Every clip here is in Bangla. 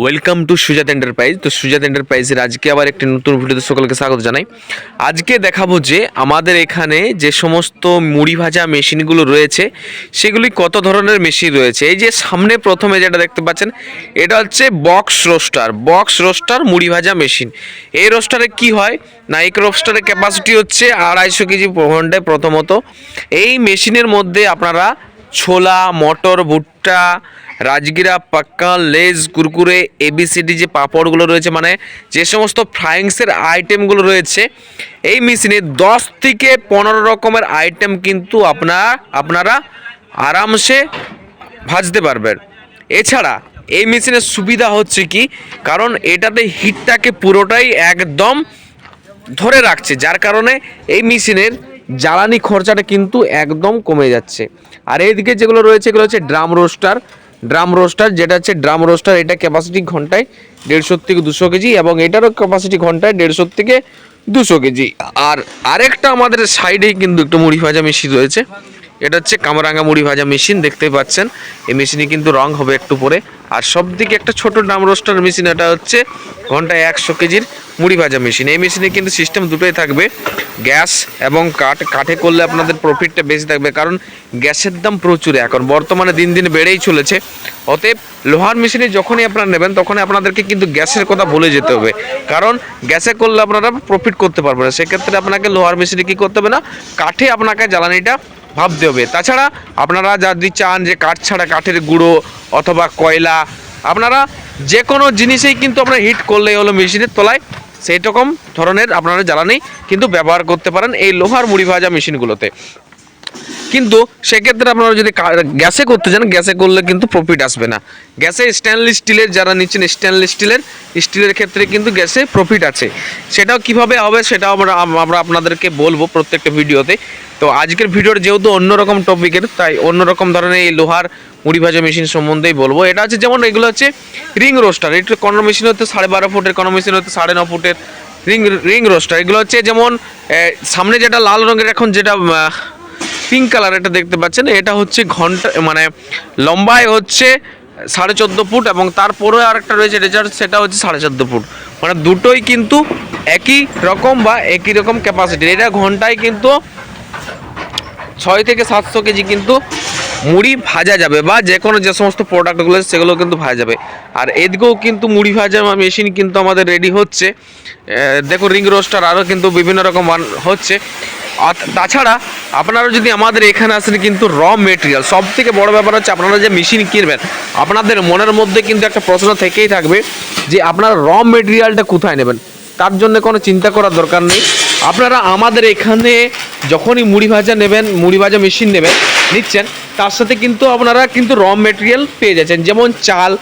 ওয়েলকাম টু সুজাত এন্টারপ্রাইজ তো সুজাত এন্টারপ্রাইজের আজকে আবার একটি নতুন ভিডিওতে সকলকে স্বাগত জানাই। আজকে দেখাবো যে আমাদের এখানে যে সমস্ত মুড়ি ভাজা মেশিনগুলো রয়েছে, সেগুলি কত ধরনের মেশিন রয়েছে। এই যে সামনে প্রথমে যেটা দেখতে পাচ্ছেন, এটা হচ্ছে বক্স রোস্টার বক্স রোস্টার মুড়ি ভাজা মেশিন। এই রোস্টারে কি হয়? না এই রোস্টারের ক্যাপাসিটি হচ্ছে আড়াইশো কেজি ঘন্টায় প্রথমত। এই মেশিনের মধ্যে আপনারা ছোলা, মটর, ভুট্টা রাজগিরা, পাক্কা, লেজ, কুরকুরে এবিসিডি যে পাঁপড়গুলো রয়েছে মানে যে সমস্ত ফ্রাইংসের আইটেমগুলো রয়েছে, এই মেশিনে দশ থেকে পনেরো রকমের আইটেম কিন্তু আপনার আপনারা আরামসে ভাজতে পারবেন। এছাড়া এই মেশিনের সুবিধা হচ্ছে কি, কারণ এটাতে হিটটাকে পুরোটাই একদম ধরে রাখছে, যার কারণে এই মেশিনের জ্বালানি খরচাটা কিন্তু একদম কমে যাচ্ছে। আর এইদিকে যেগুলো রয়েছে, এগুলো হচ্ছে ড্রাম রোস্টার ড্রাম রোস্টার, যেটা হচ্ছে ড্রাম রোস্টার, এটা ক্যাপাসিটি ঘন্টায় দেড়শো থেকে দুশো কেজি এবং এটারও ক্যাপাসিটি ঘন্টায় দেড়শো থেকে দুশো কেজি। আর আরেকটা আমাদের সাইডেই কিন্তু একটু মুড়ি ভাজা মেশিন রয়েছে। এটা হচ্ছে কামরাঙ্গা মুড়ি ভাজা মেশিন দেখতেই পাচ্ছেন। এই মেশিনে কিন্তু রং হবে একটু পরে। আর সব দিকে একটা ছোট ড্রাম রোস্টার মেশিন এটা হচ্ছে ঘন্টায় একশো কেজির মুড়ি ভাজা মেশিন এই মেশিনে কিন্তু সিস্টেম দুটোই থাকবে। গ্যাস এবং কাঠ। কাঠে করলে আপনাদের প্রফিটটা বেশি থাকবে। কারণ গ্যাসের দাম প্রচুর। এখন বর্তমানে দিন দিন বেড়েই চলেছে। অতএব লোহার মেশিনে যখনই আপনারা নেবেন, তখনই আপনাদেরকে কিন্তু গ্যাসের কথা ভুলে যেতে হবে। কারণ গ্যাসে করলে আপনারা প্রফিট করতে পারবেন না। সেক্ষেত্রে আপনাকে লোহার মেশিনে কী করতে হবে না? কাঠে আপনাকে জ্বালানিটা ভাবতে হবে। তাছাড়া আপনারা যদি চান যে কাঠ ছাড়া কাঠের গুঁড়ো অথবা কয়লা, আপনারা যে কোনো জিনিসেই কিন্তু আপনারা হিট করলেই হলো মেশিনের তলায় সেই রকম ধরনের আপনারা জ্বালানি কিন্তু ব্যবহার করতে পারেন এই লোহার মুড়ি ভাজা মেশিনগুলোতে। কিন্তু সেক্ষেত্রে আপনারা যদি গ্যাসে করতে চান গ্যাসে করলে কিন্তু প্রফিট আসবে না। গ্যাসে স্টেনলেস স্টিলের যারা নিচ্ছেন স্টেনলেস স্টিলের স্টিলের ক্ষেত্রে কিন্তু গ্যাসে প্রফিট আছে। সেটাও কীভাবে হবে সেটাও আমরা আমরা আপনাদেরকে বলব প্রত্যেকটা ভিডিওতে। তো আজকের ভিডিওর যেহেতু অন্যরকম টপিকের তাই অন্যরকম ধরনের এই লোহার মুড়ি ভাজা মেশিন সম্বন্ধেই বলব। এটা হচ্ছে যেমন এগুলো হচ্ছে রিং রোস্টার। এটা কোনো মেশিন হচ্ছে সাড়ে বারো ফুটের, কোনো মেশিন হচ্ছে সাড়ে ন ফুটের রিং রিং রোস্টার। এগুলো হচ্ছে যেমন সামনে যেটা লাল রঙের এখন যেটা পিঙ্ক কালার এটা দেখতে পাচ্ছেন, এটা হচ্ছে ঘণ্টা মানে লম্বায় হচ্ছে সাড়ে চোদ্দ ফুট এবং তারপরে আরেকটা রয়েছে রেজার্ট সেটা হচ্ছে সাড়ে চোদ্দ ফুট। মানে দুটোই কিন্তু একই রকম বা একই রকম ক্যাপাসিটি এটা ঘন্টায় কিন্তু ছয় থেকে সাতশো কেজি কিন্তু মুড়ি ভাজা যাবে বা যে কোনো যে সমস্ত প্রোডাক্টগুলো সেগুলো কিন্তু ভাজা যাবে। আর এদিকেও কিন্তু মুড়ি ভাজা মেশিন কিন্তু আমাদের রেডি হচ্ছে। দেখো রিং রোস্টার আরও কিন্তু বিভিন্ন রকম হচ্ছে। তাছাড়া আপনারা যদি আমাদের এখানে আসেন কিন্তু র মেটেরিয়াল সব থেকে বড় ব্যাপার হচ্ছে আপনারা যে মেশিন কিনবেন, আপনাদের মনের মধ্যে কিন্তু একটা প্রশ্ন থেকেই থাকবে যে আপনারা র মেটেরিয়ালটা কোথায় নেবেন? তার জন্য কোনো চিন্তা করার দরকার নেই। আপনারা আমাদের এখানে যখনই মুড়ি ভাজা নেবেন, মুড়ি ভাজা মেশিন নেবেন, নিচ্ছেন তার সাথে কিন্তু আপনারা কিন্তু র মেটেরিয়াল পেয়ে যাচ্ছেন। যেমন চাল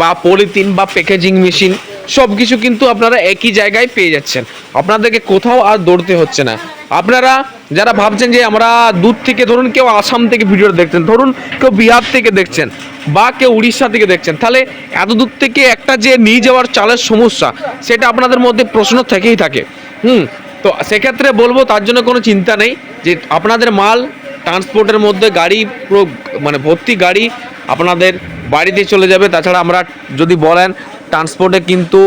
বা পলিথিন বা প্যাকেজিং মেশিন সব কিছু কিন্তু আপনারা একই জায়গায় পেয়ে যাচ্ছেন। আপনাদেরকে কোথাও আর দৌড়তে হচ্ছে না। আপনারা যারা ভাবছেন যে আমরা দূর থেকে ধরুন কেউ আসাম থেকে ভিডিও দেখছেন, ধরুন কেউ বিহার থেকে দেখছেন বা কেউ উড়িষ্যা থেকে দেখছেন, তাহলে এত দূর থেকে একটা যে নিয়ে যাওয়ার চালের সমস্যা, সেটা আপনাদের মধ্যে প্রশ্ন থেকেই থাকে। হুম, তো সেক্ষেত্রে বলব তার জন্য কোনো চিন্তা নেই যে আপনাদের মাল ট্রান্সপোর্টের মধ্যে গাড়ি পুরো মানে ভর্তি গাড়ি আপনাদের বাড়িতে চলে যাবে। তাছাড়া আমরা যদি বলেন ট্রান্সপোর্টে কিন্তু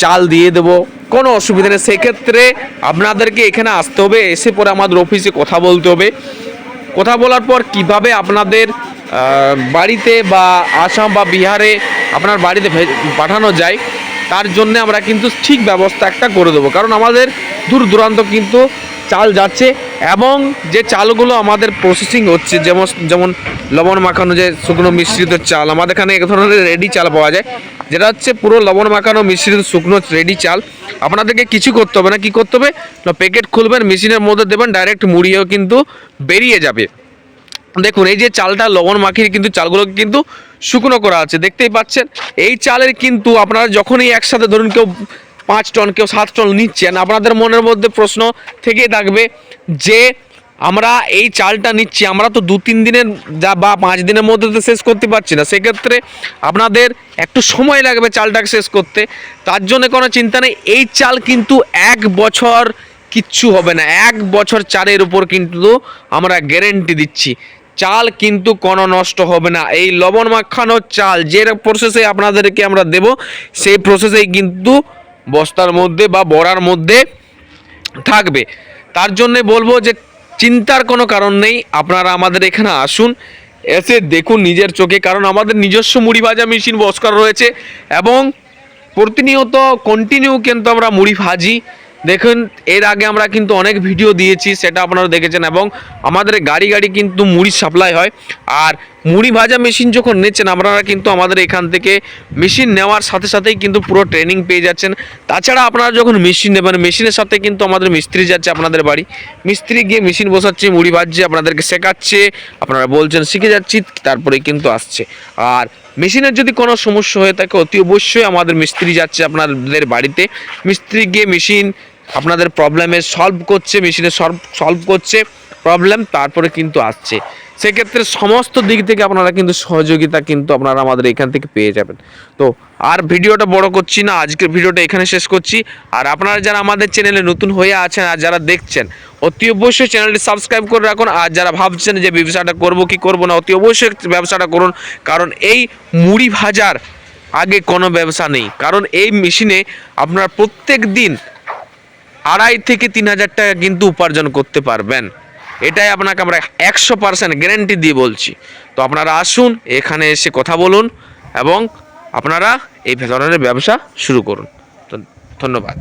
চাল দিয়ে দেবো, কোনো অসুবিধা নেই। সেক্ষেত্রে আপনাদেরকে এখানে আসতে হবে, এসে পরে আমাদের অফিসে কথা বলতে হবে। কথা বলার পর কীভাবে আপনাদের বাড়িতে বা আসাম বা বিহারে আপনার বাড়িতে পাঠানো যায়, তার জন্য আমরা কিন্তু ঠিক ব্যবস্থা একটা করে দেবো। কারণ আমাদের দূর দূরান্ত কিন্তু চাল যাচ্ছে এবং যে চালগুলো আমাদের প্রসেসিং হচ্ছে, যেমন যেমন লবণ মাখানো যে শুকনো মিশ্রিত চাল, আমাদের এখানে এক ধরনের রেডি চাল পাওয়া যায়, যেটা হচ্ছে পুরো লবণ মাখানো মিশ্রিত শুকনো রেডি চাল। আপনাদেরকে কিছু করতে হবে না, কি করতে হবে? না প্যাকেট খুলবেন মেশিনের মধ্যে দেবেন ডাইরেক্ট মুড়িয়েও কিন্তু বেরিয়ে যাবে। দেখুন, এই যে চালটা লবণ মাখিয়ে কিন্তু চালগুলো কিন্তু শুকনো করা আছে, দেখতেই পাচ্ছেন? এই চালের কিন্তু আপনারা যখনই একসাথে ধরুন কেউ পাঁচ টন কেউ সাত টন নিচ্ছেন আপনাদের মনের মধ্যে প্রশ্ন থেকেই থাকবে যে আমরা এই চালটা নিচ্ছি, আমরা তো দু তিন দিনের যা বা পাঁচ দিনের মধ্যে তো শেষ করতে পারছি না। সেক্ষেত্রে আপনাদের একটু সময় লাগবে চালটাকে শেষ করতে। তার জন্য কোনো চিন্তা নেই, এই চাল কিন্তু এক বছর কিচ্ছু হবে না। এক বছর চারের উপর কিন্তু আমরা গ্যারেন্টি দিচ্ছি। চাল কিন্তু কোনো নষ্ট হবে না। এই লবণ মাখানো চাল যে প্রসেসে আপনাদেরকে আমরা দেব, সেই প্রসেসেই কিন্তু বস্তার মধ্যে বা বড়ার মধ্যে থাকবে। তার জন্যে বলব যে চিন্তার কোনো কারণ নেই, আপনারা আমাদের এখানে আসুন, এসে দেখুন নিজের চোখে, কারণ আমাদের নিজস্ব মুড়ি ভাজা মেশিন বস্কার রয়েছে এবং প্রতিনিয়ত কন্টিনিউ কিন্তু আমরা মুড়ি ভাজি। দেখুন, এর আগে আমরা কিন্তু অনেক ভিডিও দিয়েছি, সেটা আপনারা দেখেছেন এবং আমাদের গাড়ি গাড়ি কিন্তু মুড়ি সাপ্লাই হয়। আর মুড়ি ভাজা মেশিন যখন নিচ্ছেন, আপনারা কিন্তু আমাদের এখান থেকে মেশিন নেওয়ার সাথে সাথেই কিন্তু পুরো ট্রেনিং পেয়ে যাচ্ছেন। তাছাড়া আপনারা যখন মেশিন নেবেন, মেশিনের সাথে কিন্তু আমাদের মিস্ত্রি যাচ্ছে আপনাদের বাড়ি। মিস্ত্রি গিয়ে মেশিন বসাচ্ছে, মুড়ি ভাজছে, আপনাদেরকে শেখাচ্ছে, আপনারা বলছেন, শিখে যাচ্ছি, তারপরে কিন্তু আসছে। আর মেশিনের যদি কোনো সমস্যা হয়ে থাকে, অতি অবশ্যই আমাদের মিস্ত্রি যাচ্ছে আপনাদের বাড়িতে। মিস্ত্রি গিয়ে মেশিন আপনাদের প্রবলেমে সলভ করছে, মেশিনে সলভ সলভ করছে প্রবলেম তারপরে কিন্তু আসছে। সেক্ষেত্রে সমস্ত দিক থেকে আপনারা কিন্তু সহযোগিতা কিন্তু আপনারা আমাদের এখান থেকে পেয়ে যাবেন। তো আর ভিডিওটা বড় করছি না, আজকের ভিডিওটা এখানে শেষ করছি। আর আপনারা যারা আমাদের চ্যানেলে নতুন হয়ে আছেন আর যারা দেখছেন, অতি অবশ্যই চ্যানেলটি সাবস্ক্রাইব করে রাখুন। আর যারা ভাবছেন যে ব্যবসাটা করব কি করব না, অতি অবশ্যই ব্যবসাটা করুন। কারণ এই মুড়ি ভাজার আগে কোনো ব্যবসা নেই। কারণ এই মেশিনে আপনারা প্রত্যেক দিন আড়াই থেকে তিন হাজার টাকা কিন্তু উপার্জন করতে পারবেন। এটাই আপনাকে আমরা একশো পার্সেন্ট গ্যারেন্টি দিয়ে বলছি। তো আপনারা আসুন, এখানে এসে কথা বলুন এবং আপনারা এই ধরনের ব্যবসা শুরু করুন। তো ধন্যবাদ।